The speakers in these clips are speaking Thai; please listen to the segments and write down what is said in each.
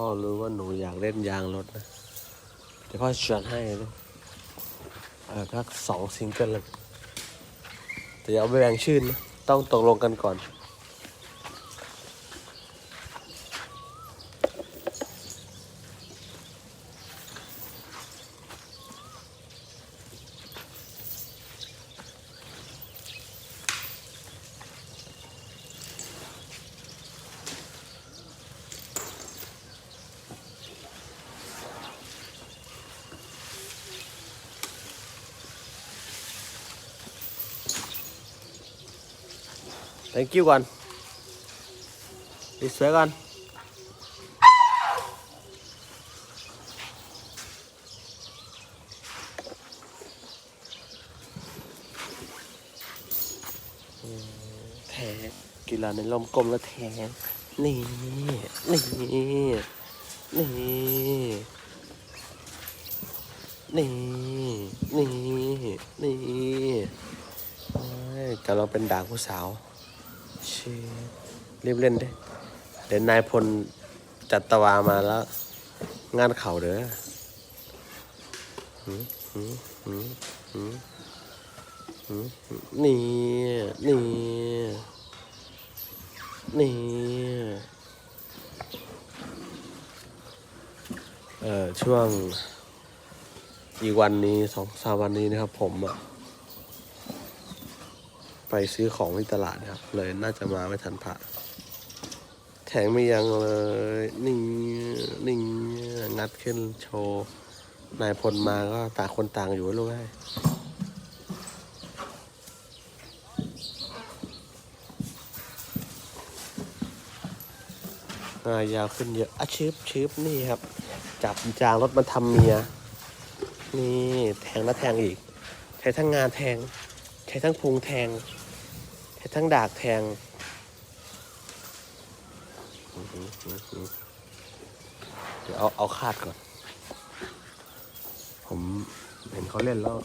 พ่อรู้ว่าหนูอยากเล่นยางรถนะเดี๋ยวพ่อชวนให้เลยเออพักสองซิงเกิลเลยแต่อย่าเอาไปแบ่งชื่นนะ ต้องตกลงกันก่อน thank you ก่อนดีสวยก่อนแทงกีฬาในลมกลมแล้วแทงนี่ นี่ นี่ นี่ นี่ นี่นี่เอ้ยกำลังเป็นด่างผู้สาว รีบเล่นดิเดี๋ยวนายพลจัดตวามาแล้ว งานเข่าเด้อนี่ นี่ นี่ เอ่อ ช่วงอีกวันนี้สองสามวันนี้นะครับผมอะ ไปซื้อของที่ตลาดนะครับ เลยน่าจะมาไม่ทันพระแถงไม่ยังเลยนี่งนี่งัดขึ้นโชว์นายพลมาก็ต่างคนต่างอยู่ลูกให้ยายาวขึ้นเยอะอะชืบชืบนี่ครับ จับจางรถมาทำเมีย นี่แทงแล้วแทงอีก ใช้ทั้งงานแทง ใช้ทั้งพุงแทง ทั้งดากแทงเดี๋ยวเอาเอาคาดก่อน ผมเห็นเขาเล่นแล้ว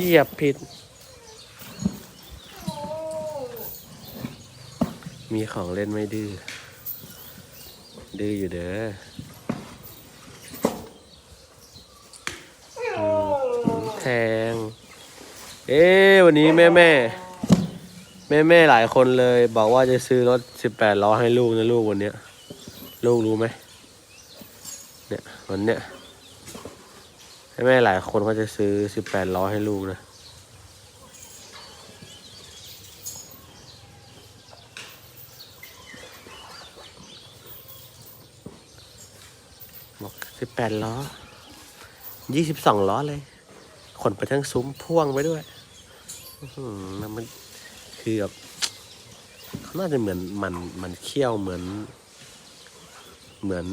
เหยียบผิด มีของเล่นไม่ดื้อ ดื้ออยู่เด้อแทง เอ๊ะวันนี้แม่แม่แม่แม่หลายคนเลยบอกว่าจะซื้อรถสิบแปดล้อให้ลูกนะลูกวันเนี้ย ลูกรู้ไหมเนี่ยวันเนี้ย แม่หลายคนก็จะซื้อสิบแปดล้อให้ลูกนะ บอกสิบแปดล้อยี่สิบสองล้อเลย ขนไปทั้งซุ้มพ่วงไปด้วยนั่นมันคือแบบเขาน่าจะเหมือนมันมันเขี้ยวเหมือน เหมือน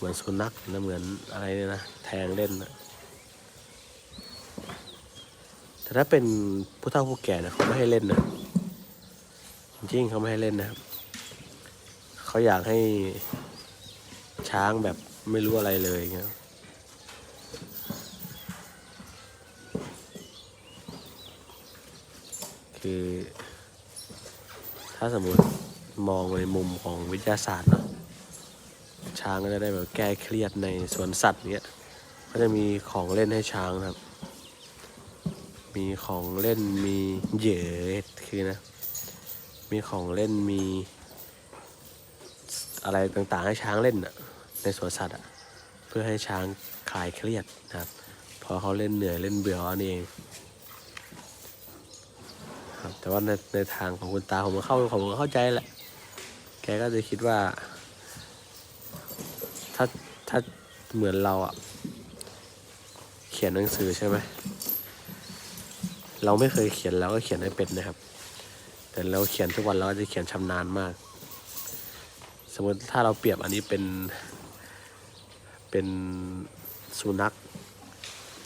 เหมือนสุนัขนะเหมือนอะไรเนี่ยนะแทงเล่นนะแต่ถ้าเป็นผู้เฒ่าผู้แก่นะเขาไม่ให้เล่นนะจริงๆเขาไม่ให้เล่นนะครับเขาอยากให้ช้างแบบไม่รู้อะไรเลยอย่างเงี้ยคือ ถ้าสมมติมองในมุมของวิทยาศาสตร์เนาะ ช้างก็จะได้แบบแก้เครียดในสวนสัตว์เนี้ย ก็จะมีของเล่นให้ช้างครับ มีของเล่นมีเหยดคือนะ มีของเล่นมี อะไรต่างๆให้ช้างเล่นอะในสวนสัตว์อะเพื่อให้ช้างคลายเครียดนะครับ พอเขาเล่นเหนื่อยเล่นเบื่ออันเองครับแต่ว่าในในทางของคุณตาผมเข้าผมเข้าใจแหละ แกก็จะคิดว่า ถ้าเหมือนเราอะเขียนหนังสือใช่ไหมเราไม่เคยเขียนเราก็เขียนให้เป็นนะครับ แต่เราเขียนทุกวันเราก็จะเขียนชำนาญมาก สมมติถ้าเราเปรียบอันนี้เป็นเป็นสุนัข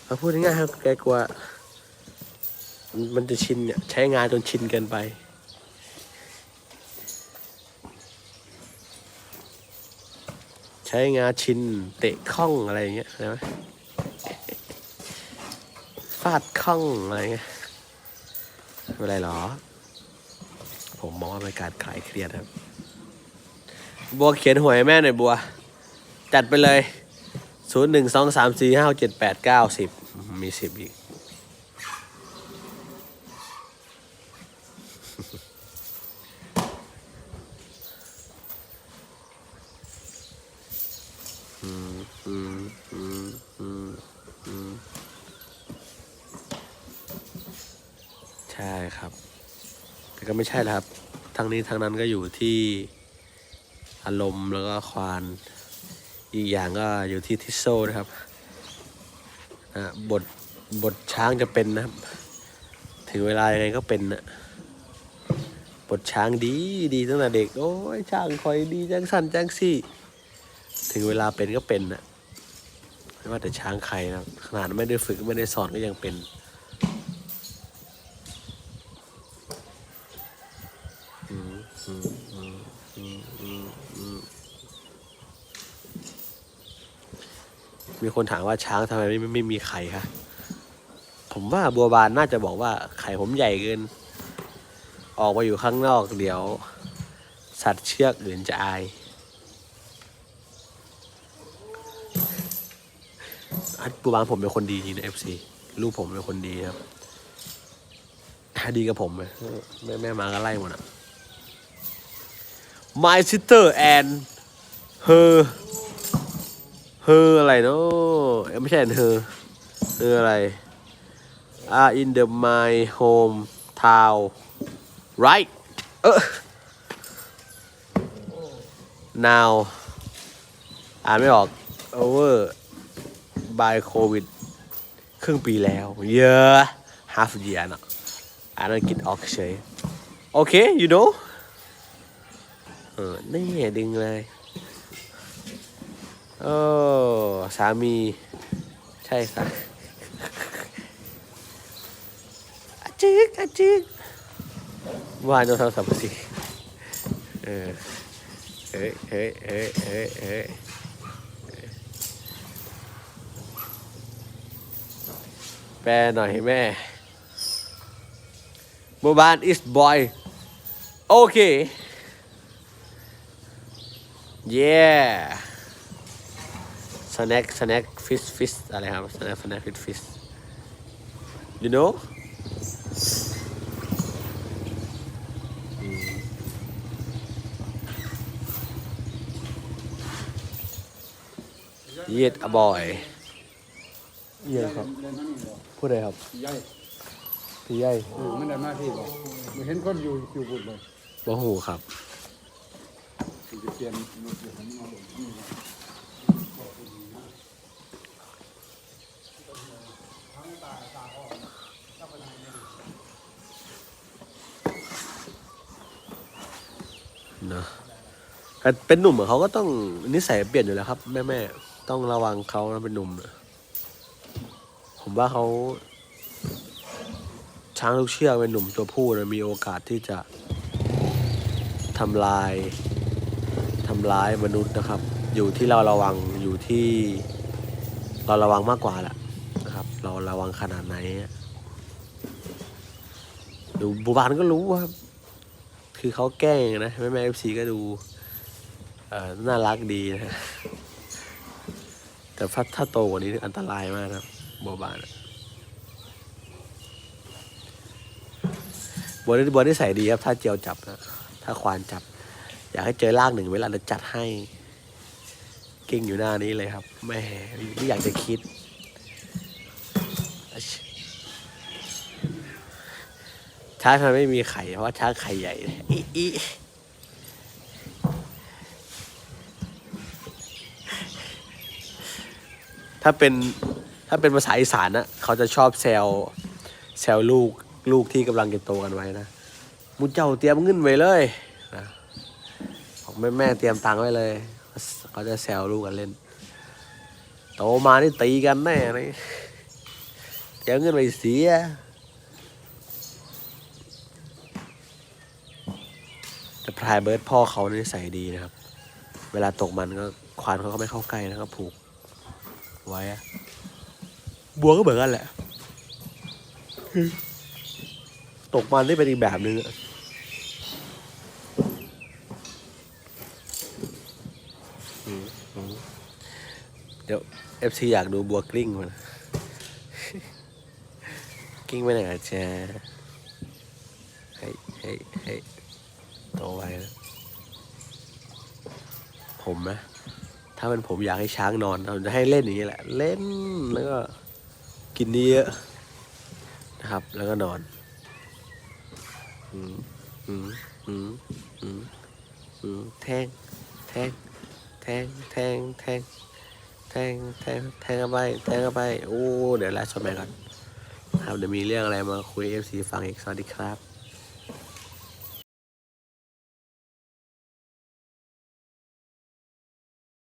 เราพูดง่ายๆครับแกกลัวมันจะชินเนี่ยใช้งานจนชินเกินไป ช้งานชิน เตะข้องอะไรอย่างเงี้ยใช่ไหมฟาดข้องอะไรเงี้ยไม่เป็นไรหรอ ผมมองว่าเป็นการคลายเครียดครับ บัวเขียนหวยแม่หน่อยบัว จัดไปเลยศูนย์หนึ่งสองสามสี่ห้าเจ็ดแปดเก้าสิบมีสิบอีก อืมอืมอืมอืมอืม ครับ แต่ก็ไม่ใช่แล้วครับทางนี้ทางนั้นก็อยู่ที่อารมณ์แล้วก็ควานอีกอย่างก็อยู่ที่ทิโซนะครับอะบทบทช้างจะเป็นนะครับ ถึงเวลายังไงก็เป็นนะบทช้างดีดีตั้งแต่เด็ก โอ้ยช้างคอยดีจังสันจังสี่ ถึงเวลาเป็นก็เป็นนะไม่ว่าแต่ช้างใครนะขนาดไม่ได้ฝึกไม่ได้สอนก็ยังเป็น มีคนถามว่าช้างทำไมไม่ไม่ไม่มีไข่คะ ผมว่าบัวบานน่าจะบอกว่าไข่ผมใหญ่เกิน ออกมาอยู่ข้างนอกเดี๋ยว สัตว์เชือกอื่นจะอายอันปูบางผมเป็นคนดีจริงนะเอฟซีลูกผมเป็นคนดีครับถ้าดีกับผมไหมแม่แม่มาก็ไล่หมดอะ My sister and her her อะไรเนาะไม่ใช่ and her her อะไร are in the my home town right เออ now อ่านไม่ออก over by covid ครึ่งปีแล้ว เยอะ half year เนอะอ่านอังกฤษออกเฉย โอเค you know เออนี่ดึงเลย โอ้ สามี ใช่สาอาจิกอาจิกว่าโดนทรศัพท์สิเออเฮ้ยเฮ้ยเฮ้ยเฮ้ยเฮ้ยแปลหน่อยแม่บัวบาน is boy โอเค yeah snack snack fish fish อะไรครับ snack snack fish fish you know อืม Yet a boy เยี่ยครับเดินทางนี้บอกพูดอะไรครับใหญ่พี่ใหญ่เออมันได้มาที่บอกไม่เห็นคนอยู่อยู่บุญเลยบ่หูครับถึง จะเปลี่ยนรถเดี๋ยวผมเอาลงนี่นะเนะเป็นหนุ่มเขาก็ต้องนิสัยเปลี่ยนอยู่แล้วครับ แม่แม่ๆต้องระวังเขานะเป็นหนุ่ม ผมว่าเขาช้างทุกเชือกเป็นหนุ่มตัวผู้นะมีโอกาสที่จะทำลายำร้ายมนุษย์นะครับ อยู่ที่เราระวังอยู่ที่เราระวังมากกว่าแหละนะครับ เราระวังขนาดไหนดูบูบานก็รู้ครับ คือเขาแกล้งนะแม่แม่เอฟซีก็ดูเออน่ารักดีนะแต่ถ้าถ้าโตกว่านี้อันตรายมากนะครับบัวบานบัวนี่บัวนี่ใส่ดีครับ ถ้าเจียวจับนะ ถ้าควานจับ อยากให้เจอลากหนึ่งเวลาจะจัดให้ เก่งอยู่หน้านี้เลยครับแม่ไม่อยากจะคิด ช้างทำไมไม่มีไข่ เพราะช้างไข่ใหญ่อีอีถ้าเป็นถ้าเป็นภาษาอีสานนะเขาจะชอบแซวแซวลูกลูกที่กำลังจะโตกันไว้นะมุเจ้าเตรียมเงินไว้เลย แม่แม่เตรียมตังค์ไว้เลยเขาจะแซวลูกกันเล่น โตมานี่ตีกันแน่เลยเตรียมเงินไว้เสียแต่พลายเบิร์ดพ่อเขานิสัยดีนะครับ เวลาตกมันก็ควานเขาก็ไม่เข้าใกล้นะครับผูก ไว้อะบัวก็เหมือนกันแหละ ตกมันได้เป็นอีกแบบนึงอะอืมอืม เดี๋ยวเอฟซีอยากดูบัวกลิ้งมันกิ้งไปไหนอะแจ๊เฮ้ยเฮ้ยเฮ้โตไวนะผมนะ ถ้าเป็นผมอยากให้ช้างนอนผมจะให้เล่นอย่างนี้แหละ เล่นแล้วก็กินเยอะนะครับ แล้วก็นอนอืมอืมอืมอืมอืมแทงแทง แทงแทงแทงแทงแทงแทงเข้าไปแทงเข้าไปโอ้เดี๋ยวไลฟ์สดไปก่อนครับเดี๋ยวมีเรื่องอะไรมาคุยเอฟซีฟังอีกสวัสดีครับ